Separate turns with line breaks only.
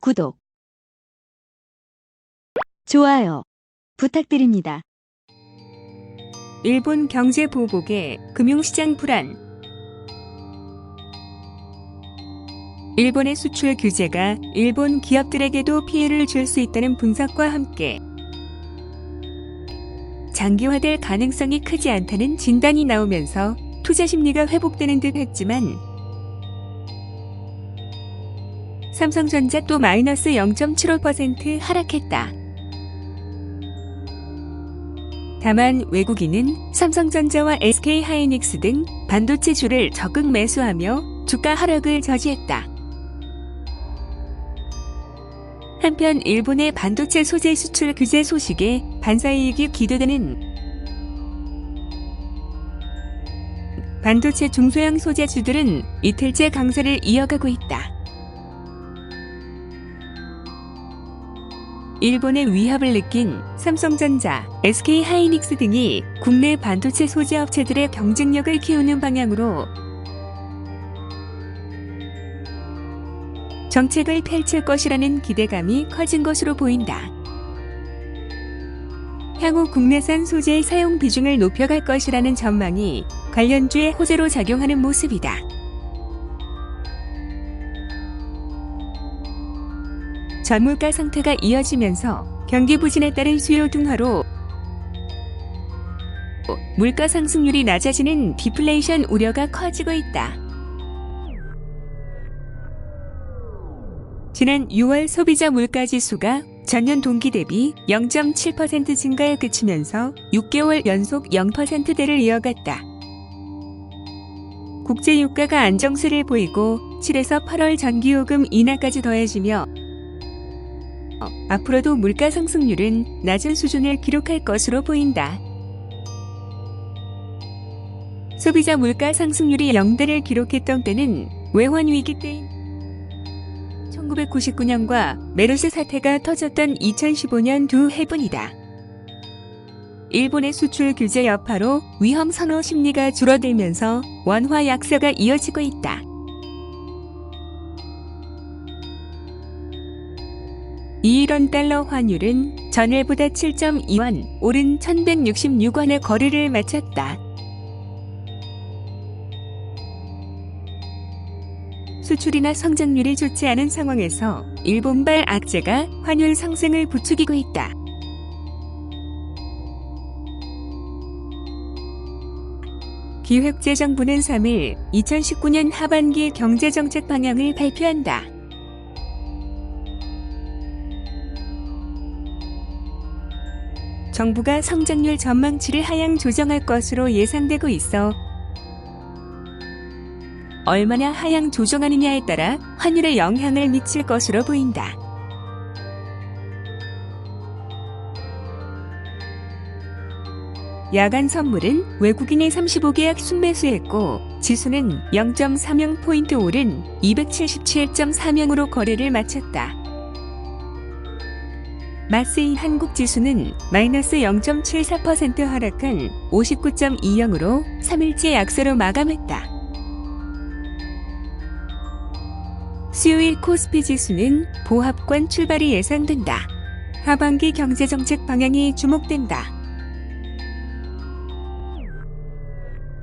구독, 좋아요 부탁드립니다.
일본 경제 보복에 금융시장 불안. 일본의 수출 규제가 일본 기업들에게도 피해를 줄 수 있다는 분석과 함께 장기화될 가능성이 크지 않다는 진단이 나오면서 투자 심리가 회복되는 듯 했지만 삼성전자 또 마이너스 0.75% 하락했다. 다만 외국인은 삼성전자와 SK하이닉스 등 반도체 주를 적극 매수하며 주가 하락을 저지했다. 한편 일본의 반도체 소재 수출 규제 소식에 반사이익이 기대되는 반도체 중소형 소재주들은 이틀째 강세를 이어가고 있다. 일본의 위협을 느낀 삼성전자, SK하이닉스 등이 국내 반도체 소재 업체들의 경쟁력을 키우는 방향으로 정책을 펼칠 것이라는 기대감이 커진 것으로 보인다. 향후 국내산 소재의 사용 비중을 높여갈 것이라는 전망이 관련주의 호재로 작용하는 모습이다. 전물가 상태가 이어지면서 경기 부진에 따른 수요 둔화로 물가 상승률이 낮아지는 디플레이션 우려가 커지고 있다. 지난 6월 소비자 물가 지수가 전년 동기 대비 0.7% 증가에 그치면서 6개월 연속 0%대를 이어갔다. 국제 유가가 안정세를 보이고 7에서 8월 전기요금 인하까지 더해지며 앞으로도 물가 상승률은 낮은 수준을 기록할 것으로 보인다. 소비자 물가 상승률이 0대를 기록했던 때는 외환 위기 때인 1999년과 메르스 사태가 터졌던 2015년 두 해분이다. 일본의 수출 규제 여파로 위험 선호 심리가 줄어들면서 원화 약세가 이어지고 있다. 이일원 달러 환율은 전일보다 7.2원 오른 1166원의 거래를 마쳤다. 수출이나 성장률이 좋지 않은 상황에서 일본발 악재가 환율 상승을 부추기고 있다. 기획재정부는 3일 2019년 하반기 경제정책 방향을 발표한다. 정부가 성장률 전망치를 하향 조정할 것으로 예상되고 있어 얼마나 하향 조정하느냐에 따라 환율에 영향을 미칠 것으로 보인다. 야간 선물은 외국인의 35계약 순매수했고 지수는 0.30포인트 오른 277.4명으로 거래를 마쳤다. 마스이 한국 지수는 마이너스 0.74% 하락한 59.20으로 3일째 약세로 마감했다. 수요일 코스피 지수는 보합권 출발이 예상된다. 하반기 경제정책 방향이 주목된다.